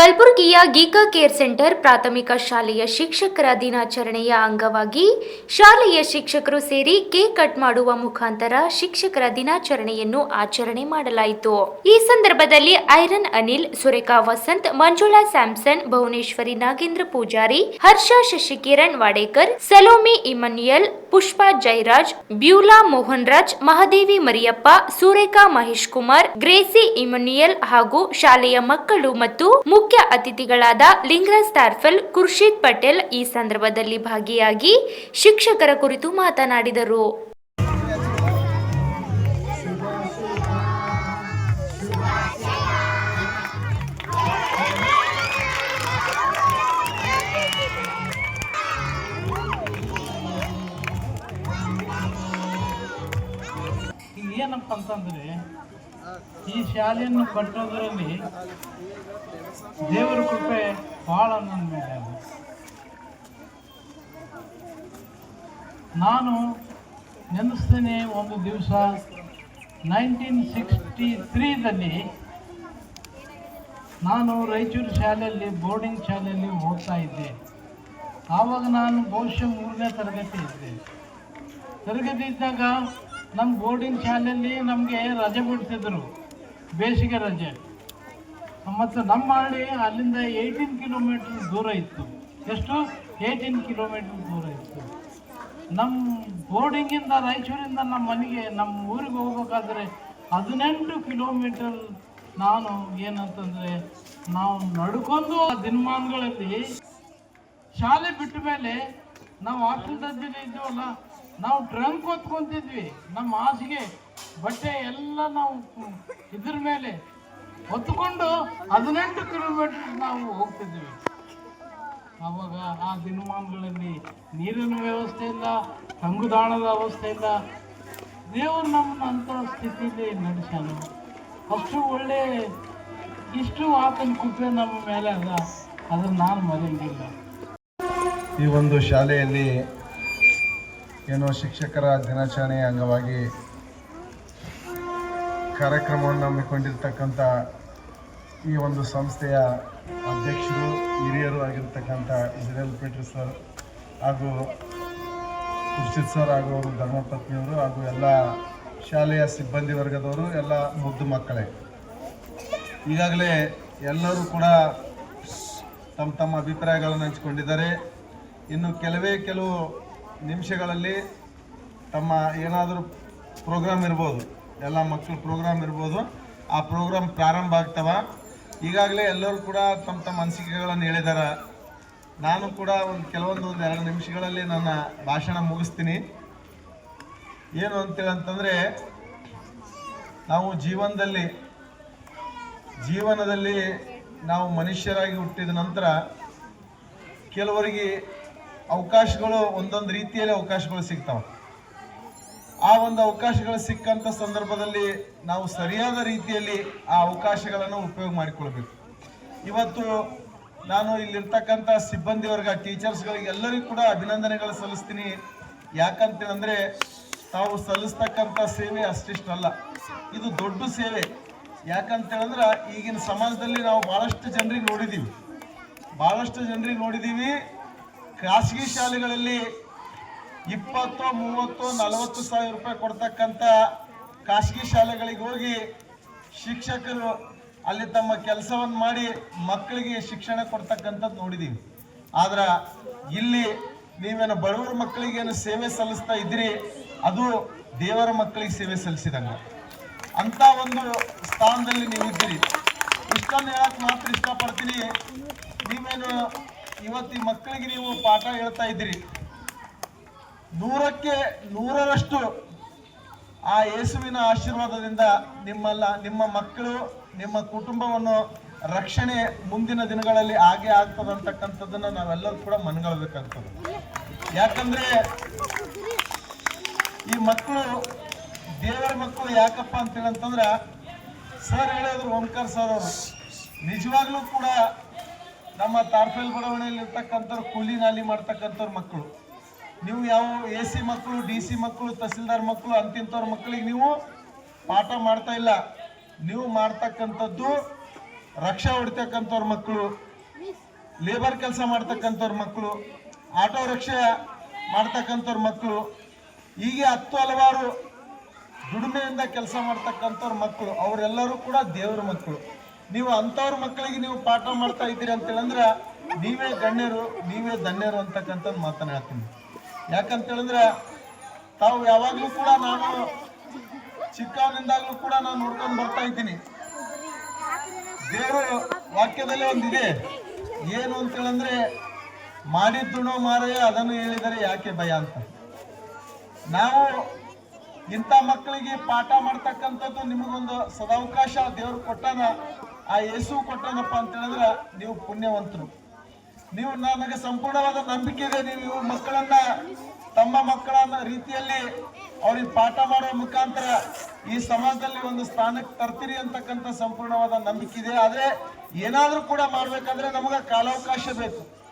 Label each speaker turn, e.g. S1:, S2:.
S1: ಕಲಬುರಗಿಯ ಗೀಕಾ care centre ಪ್ರಾಥಮಿಕ ಶಾಲೆಯ ಶಿಕ್ಷಕರ ದಿನಾಚರಣೆಯ ಅಂಗವಾಗಿ ಶಾಲೆಯ ಶಿಕ್ಷಕರು ಸೇರಿ ಕೇಕ್ ಕಟ್ ಮಾಡುವ ಮುಖಾಂತರ ಶಿಕ್ಷಕರ ದಿನಾಚರಣೆಯನ್ನು ಆಚರಣೆ ಮಾಡಲಾಯಿತು. ಈ ಸಂದರ್ಭದಲ್ಲಿ Irene Anil, Surekha Vasanth, Manjula Samson, Bhuvaneshwari Nagendra Poojari, Harsha Shashikiran Wadekar, Salome Emmanuel Pushpa Jairaj, Beulah Mohan Raj Mahadevi Mariyappa, Surekha Mahesh Kumar Gracy Emmanuel ಹಾಗೂ ಶಾಲೆಯ ಮಕ್ಕಳು ಮತ್ತು ಮುಖ್ಯ ಅತಿಥಿಗಳಾದ ಲಿಂಗರಾಜ್ ತಾರ್ಫೆಲ್ ಖುರ್ಷಿದ್ ಪಟೇಲ್ ಈ ಸಂದರ್ಭದಲ್ಲಿ ಭಾಗಿಯಾಗಿ ಶಿಕ್ಷಕರ ಕುರಿತು ಮಾತನಾಡಿದರು.
S2: ಏನಪ್ಪ ಅಂತಂದ್ರೆ ಈ ಶಾಲೆಯನ್ನು ಕಟ್ಟೋದರಲ್ಲಿ ದೇವರ ಕೃಪೆ ಭಾಳ ನನ್ನ ಮೇಲೆ ನಾನು ನೆನೆಸ್ತೇನೆ ಒಂದು ದಿವಸ ನೈನ್ಟೀನ್ ಸಿಕ್ಸ್ಟಿ ತ್ರೀದಲ್ಲಿ ನಾನು ರಾಯಚೂರು ಶಾಲೆಯಲ್ಲಿ, ಬೋರ್ಡಿಂಗ್ ಶಾಲೆಯಲ್ಲಿ ಓದ್ತಾ ಇದ್ದೆ. ಆವಾಗ ನಾನು ಬಹುಶಃ ಮೂರನೇ ತರಗತಿ ಇದ್ದೆ. ತರಗತಿ ಇದ್ದಾಗ ನಮ್ಮ ಬೋರ್ಡಿಂಗ್ ಶಾಲೆಯಲ್ಲಿ ನಮಗೆ ರಜೆ ಬಿಡ್ತಿದ್ರು ಬೇಸಿಗೆ ರಜೆ. ಮತ್ತು ನಮ್ಮ ಹಳ್ಳಿ ಅಲ್ಲಿಂದ ಏಯ್ಟೀನ್ ಕಿಲೋಮೀಟರ್ ದೂರ ಇತ್ತು. ಎಷ್ಟು? ಏಯ್ಟೀನ್ ಕಿಲೋಮೀಟರ್ ದೂರ ಇತ್ತು. ನಮ್ಮ ಬೋರ್ಡಿಂಗಿಂದ ರಾಯಚೂರಿಂದ ನಮ್ಮ ಮನೆಗೆ, ನಮ್ಮ ಊರಿಗೆ ಹೋಗ್ಬೇಕಾದ್ರೆ ಹದಿನೆಂಟು ಕಿಲೋಮೀಟರ್ ನಾನು ಏನಂತಂದರೆ ನಾವು ನಡ್ಕೊಂಡು ಆ ದಿನಮಾನಗಳಲ್ಲಿ ಶಾಲೆ ಬಿಟ್ಟ ಮೇಲೆ ನಾವು ಹಾಸ್ಟೆಲ್ದಲ್ಲಿ ಇದ್ದೀವಲ್ಲ, ನಾವು ಟ್ರಂಕ್ ಹೊತ್ಕೊತಿದ್ವಿ. ನಮ್ಮ ಹಾಸಿಗೆ ಬಟ್ಟೆ ಎಲ್ಲ ನಾವು ಇದ್ರ ಮೇಲೆ ಹೊತ್ತುಕೊಂಡು ಹದಿನೆಂಟು ಕಿಲೋಮೀಟರ್ ನಾವು ಹೋಗ್ತಿದ್ವಿ ಆವಾಗ ಆ ದಿನಮಾನಗಳಲ್ಲಿ ನೀರಿನ ವ್ಯವಸ್ಥೆ ಇಲ್ಲ, ತಂಗುದಾಣದ ಅವಸ್ಥೆ ಇಲ್ಲ. ದೇವರು ನಮ್ಮನ್ನ ಅಂಥ ಸ್ಥಿತಿಯಲ್ಲಿ ನಡೆಸ್ಯಾನು. ಅಷ್ಟು ಒಳ್ಳೆ, ಇಷ್ಟು ಆತನ ಕೃಪೆ ನಮ್ಮ ಮೇಲೆ ಅಲ್ಲ ಅದನ್ನು ನಾನು ಮರೆಯಂಗಿಲ್ಲ.
S3: ಈ ಒಂದು ಶಾಲೆಯಲ್ಲಿ ಏನೋ ಶಿಕ್ಷಕರ ದಿನಾಚರಣೆಯ ಅಂಗವಾಗಿ ಕಾರ್ಯಕ್ರಮವನ್ನು ಹಮ್ಮಿಕೊಂಡಿರ್ತಕ್ಕಂಥ ಈ ಒಂದು ಸಂಸ್ಥೆಯ ಅಧ್ಯಕ್ಷರು, ಹಿರಿಯರು ಆಗಿರ್ತಕ್ಕಂಥ ಇಸ್ರೇಲ್ ಪೀಟರ್ ಸರ್ ಹಾಗೂ ಖುರ್ಷಿದ್ ಸರ್ ಹಾಗೂ ಅವರು ಧರ್ಮಪತ್ನಿಯವರು ಹಾಗೂ ಎಲ್ಲ ಶಾಲೆಯ ಸಿಬ್ಬಂದಿ ವರ್ಗದವರು, ಎಲ್ಲ ಮುದ್ದು ಮಕ್ಕಳೇ. ಈಗಾಗಲೇ ಎಲ್ಲರೂ ಕೂಡ ತಮ್ಮ ತಮ್ಮ ಅಭಿಪ್ರಾಯಗಳನ್ನು ಹಂಚಿಕೊಂಡಿದ್ದಾರೆ. ಇನ್ನು ಕೆಲವೇ ಕೆಲವು ನಿಮಿಷಗಳಲ್ಲಿ ತಮ್ಮ ಏನಾದರೂ ಪ್ರೋಗ್ರಾಮ್ ಇರ್ಬೋದು. ಎಲ್ಲ ಮಕ್ಕಳು ಪ್ರೋಗ್ರಾಮ್ ಇರ್ಬೋದು. ಆ ಪ್ರೋಗ್ರಾಮ್ ಪ್ರಾರಂಭ ಆಗ್ತವ? ಈಗಾಗಲೇ ಎಲ್ಲರೂ ಕೂಡ ತಮ್ಮ ತಮ್ಮ ಅನಿಸಿಕೆಗಳನ್ನು ಹೇಳಿದ್ದಾರೆ ನಾನು ಕೂಡ ಒಂದು ಕೆಲವೊಂದು ಒಂದು ಎರಡು ನಿಮಿಷಗಳಲ್ಲಿ ನನ್ನ ಭಾಷಣ ಮುಗಿಸ್ತೀನಿ. ಏನು ಅಂತೇಳಿ ಅಂತಂದರೆ ನಾವು ಜೀವನದಲ್ಲಿ ಜೀವನದಲ್ಲಿ ನಾವು ಮನುಷ್ಯರಾಗಿ ಹುಟ್ಟಿದ ನಂತರ ಕೆಲವರಿಗೆ ಅವಕಾಶಗಳು ಒಂದೊಂದು ರೀತಿಯಲ್ಲಿ ಅವಕಾಶಗಳು ಸಿಗ್ತಾವೆ. ಆ ಒಂದು ಅವಕಾಶಗಳು ಸಿಕ್ಕಂಥ ಸಂದರ್ಭದಲ್ಲಿ ನಾವು ಸರಿಯಾದ ರೀತಿಯಲ್ಲಿ ಆ ಅವಕಾಶಗಳನ್ನು ಉಪಯೋಗ ಮಾಡಿಕೊಳ್ಬೇಕು. ಇವತ್ತು ನಾನು ಇಲ್ಲಿರ್ತಕ್ಕಂಥ ಸಿಬ್ಬಂದಿ ವರ್ಗ ಟೀಚರ್ಸ್ಗಳಿಗೆ ಎಲ್ಲರಿಗೂ ಕೂಡ ಅಭಿನಂದನೆಗಳು ಸಲ್ಲಿಸ್ತೀನಿ. ಯಾಕಂತಂದರೆ ತಾವು ಸಲ್ಲಿಸ್ತಕ್ಕಂಥ ಸೇವೆ ಅಷ್ಟಿಷ್ಟಲ್ಲ. ಇದು ದೊಡ್ಡ ಸೇವೆ. ಯಾಕಂತೇಳಂದ್ರೆ ಈಗಿನ ಸಮಾಜದಲ್ಲಿ ನಾವು ಭಾಳಷ್ಟು ಜನರಿಗೆ ನೋಡಿದ್ದೀವಿ ಭಾಳಷ್ಟು ಜನರಿಗೆ ನೋಡಿದ್ದೀವಿ ಖಾಸಗಿ ಶಾಲೆಗಳಲ್ಲಿ ಇಪ್ಪತ್ತು, ಮೂವತ್ತು, ನಲವತ್ತು ಸಾವಿರ ರೂಪಾಯಿ ಕೊಡ್ತಕ್ಕಂಥ ಖಾಸಗಿ ಶಾಲೆಗಳಿಗೆ ಹೋಗಿ ಶಿಕ್ಷಕರು ಅಲ್ಲಿ ತಮ್ಮ ಕೆಲಸವನ್ನು ಮಾಡಿ ಮಕ್ಕಳಿಗೆ ಶಿಕ್ಷಣ ಕೊಡ್ತಕ್ಕಂಥದ್ದು ನೋಡಿದ್ದೀವಿ ಆದ್ರೆ ಇಲ್ಲಿ ನೀವೇನು ಬಡವರ ಮಕ್ಕಳಿಗೇನು ಸೇವೆ ಸಲ್ಲಿಸ್ತಾ ಇದ್ರಿ ಅದು ದೇವರ ಮಕ್ಕಳಿಗೆ ಸೇವೆ ಸಲ್ಲಿಸಿದಂಗೆ. ಅಂತ ಒಂದು ಸ್ಥಾನದಲ್ಲಿ ನೀವು ಇದ್ದೀರಿ ಇಷ್ಟನ್ನು ಹೇಳಕ್ ಮಾತ್ರ ಇಷ್ಟಪಡ್ತೀನಿ. ನೀವೇನು ಇವತ್ತು ಮಕ್ಕಳಿಗೆ ನೀವು ಪಾಠ ಹೇಳ್ತಾ ಇದ್ದೀರಿ ನೂರಕ್ಕೆ ನೂರರಷ್ಟು ಆ ಯೇಸುವಿನ ಆಶೀರ್ವಾದದಿಂದ ನಿಮ್ಮಲ್ಲ, ನಿಮ್ಮ ಮಕ್ಕಳು, ನಿಮ್ಮ ಕುಟುಂಬವನ್ನು ರಕ್ಷಣೆ ಮುಂದಿನ ದಿನಗಳಲ್ಲಿ ಹಾಗೆ ಆಗ್ತದಂತಕ್ಕಂಥದ್ದನ್ನ ನಾವೆಲ್ಲರೂ ಕೂಡ ಮನಗಳ್ಬೇಕಂತದ್ದು ಯಾಕಂದ್ರೆ ಈ ಮಕ್ಕಳು, ದೇವರ ಮಕ್ಕಳು ಯಾಕಪ್ಪ ಅಂತ ಹೇಳಂತಂದ್ರೆ ಸರ್ ಹೇಳಿದ್ರು ಓಂಕಾರ್ ಸರ್ ಅವರು, ನಿಜವಾಗ್ಲೂ ಕೂಡ ನಮ್ಮ ತಾರ್ಫೆಲ್ ಬಡಾವಣೆಯಲ್ಲಿ ಇರ್ತಕ್ಕಂಥವ್ರು ಕೂಲಿ ನಾಲಿ ಮಾಡ್ತಕ್ಕಂಥವ್ರ ಮಕ್ಕಳು. ನೀವು ಯಾವ ಎ ಸಿ ಮಕ್ಕಳು, ಡಿ ಸಿ ಮಕ್ಕಳು, ತಹಸೀಲ್ದಾರ್ ಮಕ್ಕಳು, ಅಂತಿಂಥವ್ರ ಮಕ್ಕಳಿಗೆ ನೀವು ಪಾಠ ಮಾಡ್ತಾ ಇಲ್ಲ. ನೀವು ಮಾಡ್ತಕ್ಕಂಥದ್ದು ರಕ್ಷಾ ಹೊಡಿತಕ್ಕಂಥವ್ರ ಮಕ್ಕಳು ಲೇಬರ್ ಕೆಲಸ ಮಾಡ್ತಕ್ಕಂಥವ್ರ ಮಕ್ಕಳು, ಆಟೋ ರಿಕ್ಷಾ ಮಾಡ್ತಕ್ಕಂಥವ್ರ ಮಕ್ಕಳು, ಹೀಗೆ ಹತ್ತು ಹಲವಾರು ದುಡಿಮೆಯಿಂದ ಕೆಲಸ ಮಾಡ್ತಕ್ಕಂಥವ್ರ ಮಕ್ಕಳು, ಅವರೆಲ್ಲರೂ ಕೂಡ ದೇವ್ರ ಮಕ್ಕಳು. ನೀವು ಅಂಥವ್ರ ಮಕ್ಕಳಿಗೆ ನೀವು ಪಾಠ ಮಾಡ್ತಾ ಇದ್ದೀರಿ ಅಂತೇಳಂದ್ರೆ ನೀವೇ ಗಣ್ಯರು, ನೀವೇ ಧನ್ಯರು ಅಂತಕ್ಕಂಥದ್ದು ಮಾತನಾಡ್ತೀನಿ ಯಾಕಂತ ಹೇಳಿದ್ರೆ ತಾವು ಯಾವಾಗಲೂ ಕೂಡ ನಾನು ಚಿಕ್ಕವನಿಂದಾಗಲೂ ಕೂಡ ನಾನು ನೋಡ್ಕೊಂಡು ಬರ್ತಾ ಇದ್ದೀನಿ. ದೇವರು ವಾಕ್ಯದಲ್ಲಿ ಒಂದಿದೆ. ಏನು ಅಂತ ಹೇಳಂದ್ರೆ ಮಾಡಿದ್ದುಣೋ ಮಾರಯ ಅದನ್ನು ಹೇಳಿದರೆ ಯಾಕೆ ಭಯ ಅಂತ. ನಾವು ಇಂಥ ಮಕ್ಕಳಿಗೆ ಪಾಠ ಮಾಡ್ತಕ್ಕಂಥದ್ದು ನಿಮಗೊಂದು ಸದಾವಕಾಶ, ದೇವರು ಕೊಟ್ಟಾನ, ಆ ಯೇಸು ಕೊಟ್ಟಾನಪ್ಪ ಅಂತ ಹೇಳಿದ್ರೆ ನೀವು ಪುಣ್ಯವಂತರು. ನೀವು ನನಗೆ ಸಂಪೂರ್ಣವಾದ ನಂಬಿಕೆ ಇದೆ. ನೀವು ಮಕ್ಕಳನ್ನ, ತಮ್ಮ ಮಕ್ಕಳ ರೀತಿಯಲ್ಲಿ ಅವ್ರಿಗೆ ಪಾಠ ಮಾಡುವ ಮುಖಾಂತರ ಈ ಸಮಾಜದಲ್ಲಿ ಒಂದು ಸ್ಥಾನಕ್ಕೆ ತರ್ತೀರಿ ಅಂತಕ್ಕಂಥ ಸಂಪೂರ್ಣವಾದ ನಂಬಿಕೆ ಇದೆ. ಆದ್ರೆ ಏನಾದ್ರೂ ಕೂಡ ಮಾಡ್ಬೇಕಾದ್ರೆ ನಮಗೆ ಕಾಲಾವಕಾಶ ಬೇಕು.